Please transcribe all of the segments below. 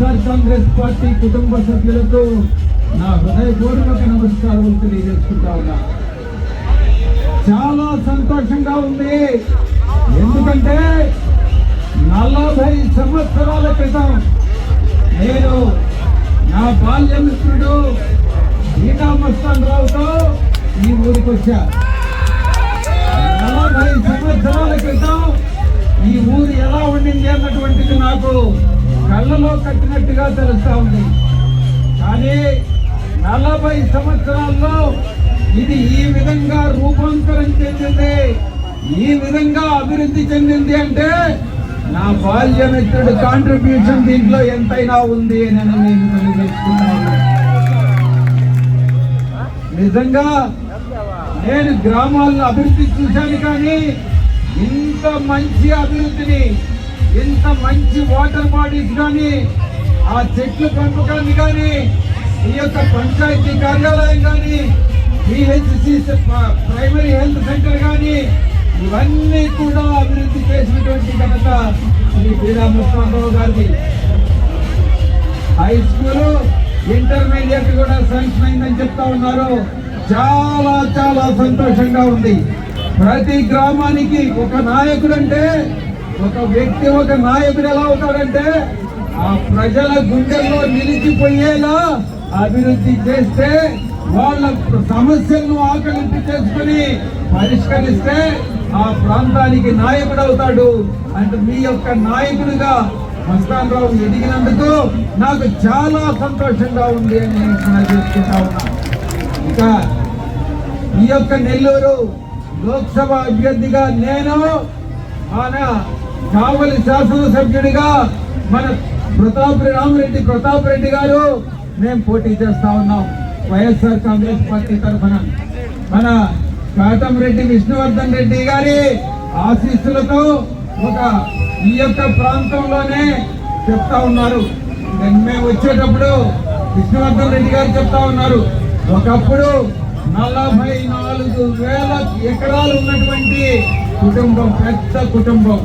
Congress party కుటుంబ సభ్యులకు నా హృదయపూర్వక నమస్కారం తెలియజేసుకుంటా ఉన్నా. చాలా సంతోషంగా ఉంది. ఎందుకంటే నలభై సంవత్సరాల క్రితం నేను నా బాల్యమిత్రుడు గీతా మస్తాన్ రావుతో ఈ ఊరికి వచ్చా. నలభై సంవత్సరాల క్రితం ఈ ఊరు ఎలా ఉండింది అన్నటువంటిది నాకు కళ్ళలో కట్టినట్టుగా తెలుస్తూ ఉంది. కానీ నలభై సంవత్సరాల్లో ఇది ఈ విధంగా రూపాంతరం చెందింది. ఈ విధంగా అభివృద్ధి చెందింది అంటే నా బాల్య మిత్రుడు కాంట్రిబ్యూషన్ దీంట్లో ఎంతైనా ఉంది అని నేను తెలియజేసుకున్నాను నిజంగా నేను గ్రామాల్లో అభివృద్ధి చూశాను కానీ ఇంత మంచి అభివృద్ధిని ఇంత మంచి వాటర్ బాడీస్ కానీ ఆ చెట్ల పెంపకాన్ని కానీ ఈ యొక్క పంచాయతీ కార్యాలయం కానీ పిహెచ్సి ప్రైమరీ హెల్త్ సెంటర్ కానీ ఇవన్నీ కూడా అభివృద్ధి చేసినటువంటి ఘనత శ్రీ శ్రీరామకృష్ణరావు గారిది. హై స్కూల్ ఇంటర్మీడియట్ కూడా శాంక్షన్ అయిందని చెప్తా ఉన్నారు. చాలా చాలా సంతోషంగా ఉంది. ప్రతి గ్రామానికి ఒక నాయకుడు అంటే ఒక వ్యక్తి ఒక నాయకుడు ఎలా అవుతాడంటే ఆ ప్రజల గుండెల్లో నిలిచిపోయేలా అభివృద్ధి చేస్తే వాళ్ళ సమస్యలను ఆకలింపు చేసుకుని పరిష్కరిస్తే ఆ ప్రాంతానికి నాయకుడు అవుతాడు. అంటే మీ యొక్క నాయకుడిగా మస్తాన్ రావు ఎదిగినందుకు నాకు చాలా సంతోషంగా ఉంది అని నేను చెప్తున్నా ఉన్నా. ఇంకా ఈ యొక్క నెల్లూరు లోక్సభ అభ్యర్థిగా నేను ఆనా కావలి శాసనసభ్యుడిగా మన ప్రతాప్ రామరెడ్డి ప్రతాప్ రెడ్డి గారు మేము పోటీ చేస్తా ఉన్నాం. వైఎస్ఆర్ కాంగ్రెస్ పార్టీ తరఫున. మన కాటంరెడ్డి విష్ణువర్ధన్ రెడ్డి గారి ఆశీస్సులతో ఒక ఈ యొక్క ప్రాంతంలోనే చెప్తా ఉన్నారు. మేము వచ్చేటప్పుడు విష్ణువర్ధన్ రెడ్డి గారు చెప్తా ఉన్నారు. ఒకప్పుడు నలభై నాలుగు వేల ఎకరాలు ఉన్నటువంటి కుటుంబం పెద్ద కుటుంబం.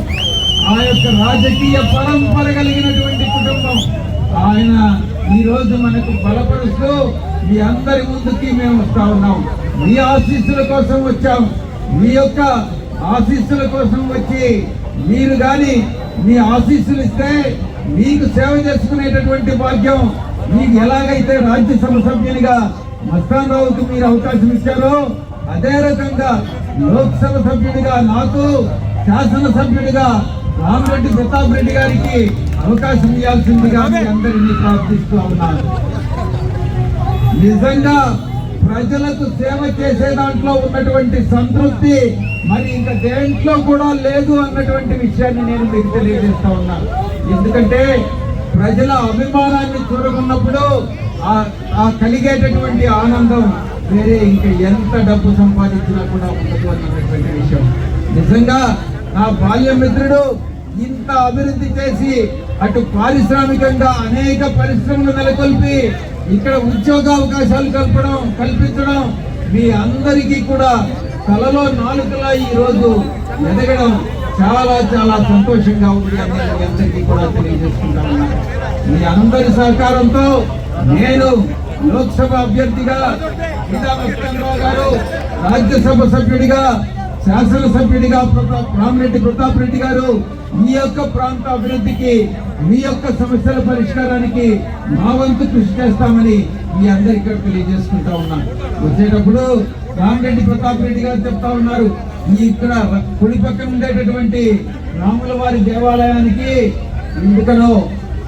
ఆ యొక్క రాజకీయ పరంపర కలిగినటువంటి కుటుంబం. ఆయన ఈ రోజు మనకు బలపరుస్తూ మీ అందరి ముందుకి మేము వస్తా ఉన్నాం. మీ ఆశీస్సుల కోసం వచ్చాం. మీ యొక్క ఆశీస్సుల కోసం వచ్చి మీరు కానీ మీ ఆశీస్సులు ఇస్తే మీకు సేవ చేసుకునేటటువంటి భాగ్యం మీకు ఎలాగైతే రాజ్యసభ సభ్యునిగా మస్తాన్ రావుకు మీరు అవకాశం ఇచ్చారో అదే రకంగా లోక్సభ సభ్యుడిగా నాకు శాసన సభ్యుడిగా రామరెడ్డి ప్రతాప్ రెడ్డి గారికి అవకాశం ఇవ్వాల్సిందిగా మీ అందరినీ ప్రార్థిస్తూ ఉన్నాను. నిజంగా ప్రజలకు సేవ చేసే దాంట్లో ఉన్నటువంటి సంతృప్తి మరి ఇంకా దేంట్లో కూడా లేదు అన్నటువంటి విషయాన్ని నేను మీకు తెలియజేస్తా ఉన్నాను ఎందుకంటే ప్రజల అభిమానాన్ని చూడకున్నప్పుడు ఆ- ఆ కలిగేటటువంటి ఆనందం వేరే ఇంకా ఎంత డబ్బు సంపాదించినా కూడా ఉండదు అన్నటువంటి విషయం. నిజంగా నా బాల్య మిత్రుడు ఇంత అభివృద్ధి చేసి అటు పారిశ్రామికంగా అనేక పరిశ్రమలు నెలకొల్పి ఇక్కడ ఉద్యోగ అవకాశాలు కల్పడం కల్పించడం మీ అందరికీ కూడా కలలో నాలుకలా ఈ రోజు ఎదగడం చాలా చాలా సంతోషంగా ఉంది అని అందరికీ కూడా తెలియజేసుకుంటాను మీ అందరి సహకారంతో నేను లోక్సభ అభ్యర్థిగా సీతారామచంద్రరావు గారు రాజ్యసభ సభ్యుడిగా శాసనసభ్యుడిగా రామిరెడ్డి ప్రతాప్ రెడ్డి గారు మీ యొక్క ప్రాంత అభివృద్ధికి మీ యొక్క సమస్యల పరిష్కారానికి మా వంతు కృషి చేస్తామని మీ అందరికీ తెలియజేసుకుంటా ఉన్నాను వచ్చేటప్పుడు రామిరెడ్డి ప్రతాప్ రెడ్డి గారు చెప్తా ఉన్నారు ఈ ఇక్కడ కుడి పక్కన ఉండేటటువంటి రాముల వారి దేవాలయానికి ఎందుకనో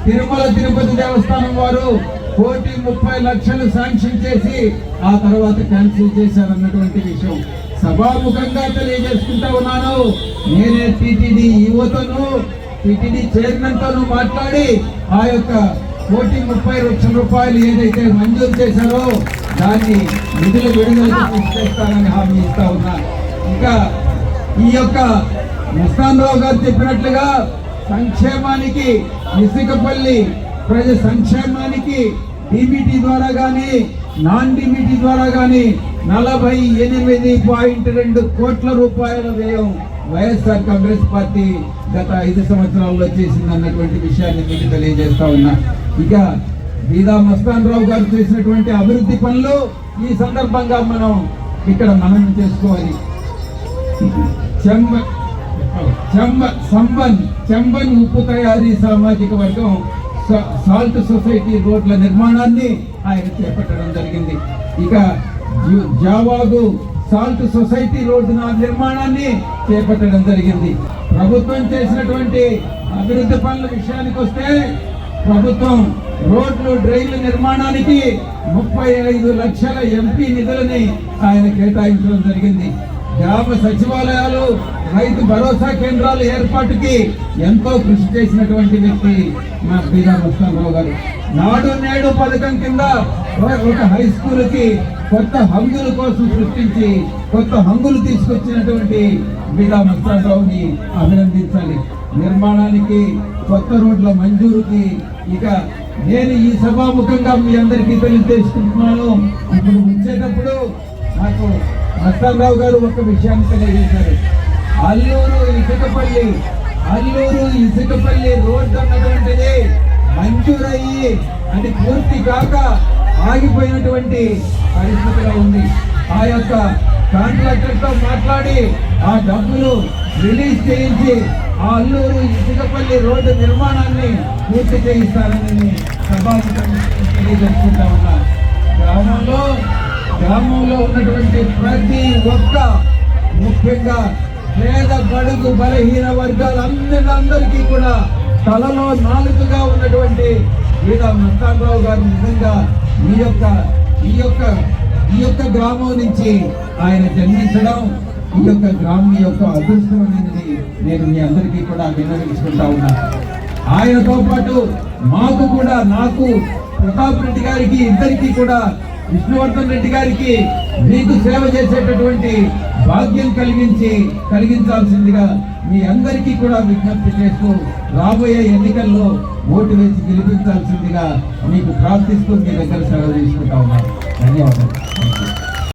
తిరుమల తిరుపతి దేవస్థానం వారు కోటి ముప్పై లక్షలు శాంక్షన్ చేసి ఆ తర్వాత క్యాన్సిల్ చేశారన్నటువంటి విషయం. సభాముఖంగా తెలియజేసుకుంటా ఉన్నాను. నేనే టిటిడి యువతను టిటిడి చైర్మన్ మాట్లాడి ఆ యొక్క కోటి ముప్పై లక్షల రూపాయలు ఏదైతే మంజూరు చేశారో దాన్ని నిధులు విడుదల చేస్తానని హామీ ఇస్తా ఉన్నా. ఇంకా ఈ యొక్క ముస్తాన్రావు గారు చెప్పినట్లుగా సంక్షేమానికి ఇసుకపల్లి ప్రజ సంక్షేమానికి డిబిటీ ద్వారా కానీ నాన్ డిబిటీ ద్వారా కానీ నలభై ఎనిమిది పాయింట్ రెండు కోట్ల రూపాయల వ్యయం వైఎస్ఆర్ కాంగ్రెస్ పార్టీ గత ఐదు సంవత్సరాల్లో చేసింది అన్నటువంటి విషయాన్ని మీకు తెలియజేస్తా ఉన్నా. ఇక బీదా మస్తాన్ రావు గారు చేసినటువంటి అభివృద్ధి పనులు ఈ సందర్భంగా మనం ఇక్కడ మనం చేసుకోవాలి. చెంబ చెంబ సంబన్ చెంబన్ ఉప్పు తయారీ సామాజిక వర్గం సాల్ట్ సొసైటీ రోడ్ల నిర్మాణాన్ని ఆయన చేపట్టడం జరిగింది. ఇక జావాగు సాల్ట్ సొసైటీ రోడ్డు నా నిర్మాణాన్ని చేపట్టడం జరిగింది. ప్రభుత్వం చేసినటువంటి అభివృద్ధి పనుల విషయానికి వస్తే ప్రభుత్వం రోడ్లు డ్రైన్ల నిర్మాణానికి ముప్పై ఐదు లక్షల ఎంపీ నిధులని ఆయన కేటాయించడం జరిగింది. గ్రామ సచివాలయాలు రైతు భరోసా కేంద్రాల ఏర్పాటుకి ఎంతో కృషి చేసినటువంటి వ్యక్తి మా బీదా ముస్తారావు గారు. నాడు నేడు పథకం కింద ఒక- హై స్కూల్కి కొత్త హంగుల కోసం సృష్టించి కొత్త హంగులు తీసుకొచ్చినటువంటి బీదా ముస్తారావుని అభినందించాలి. నిర్మాణానికి కొత్త రోడ్ల మంజూరుకి ఇక నేను ఈ సభాముఖంగా మీ అందరికీ తెలియజేసుకుంటున్నాను. ఇప్పుడు వచ్చేటప్పుడు నాకు మస్తానరావు గారు ఒక విషయాన్ని తెలియజేశారు. అల్లూరు ఇసుకపల్లి అల్లూరు ఇసుకపల్లి రోడ్డు అన్నటువంటిది మంజూరయ్యి అది పూర్తి కాక ఆగిపోయినటువంటి పరిస్థితిలో ఉంది. ఆ యొక్క కాంట్రాక్టర్తో మాట్లాడి ఆ డబ్బులు రిలీజ్ చేయించి ఆ అల్లూరు ఇసుకపల్లి రోడ్డు నిర్మాణాన్ని పూర్తి చేయిస్తారని సభాముఖంగా తెలియజేసుకుంటా ఉన్నా. గ్రామంలో గ్రామంలో ఉన్నటువంటి ప్రతి ఒక్క ముఖ్యంగా పేద బడుగు బలహీన వర్గాలందరికీ కూడా తలలో నాలుగుగా ఉన్నటువంటి వీడ మస్తానరావు గారు నిజంగా ఈ యొక్క ఈ యొక్క ఈ యొక్క గ్రామం నుంచి ఆయన జన్మించడం ఈ యొక్క గ్రామం యొక్క అదృష్టం అనేది నేను మీ అందరికీ కూడా విన్నవించుకుంటా ఉన్నాను ఆయనతో పాటు మాకు కూడా నాకు ప్రతాప్ రెడ్డి గారికి ఇద్దరికీ కూడా విష్ణువర్ధన్ రెడ్డి గారికి మీకు సేవ చేసేటటువంటి భాగ్యం కలిగించి కలిగించాల్సిందిగా మీ అందరికీ కూడా విజ్ఞప్తి చేస్తూ రాబోయే ఎన్నికల్లో ఓటు వేసి గెలిపించాల్సిందిగా మీకు ప్రార్థిస్తూ మీ దగ్గర సెలవు తీసుకుంటా ఉన్నాను. ధన్యవాదాలు.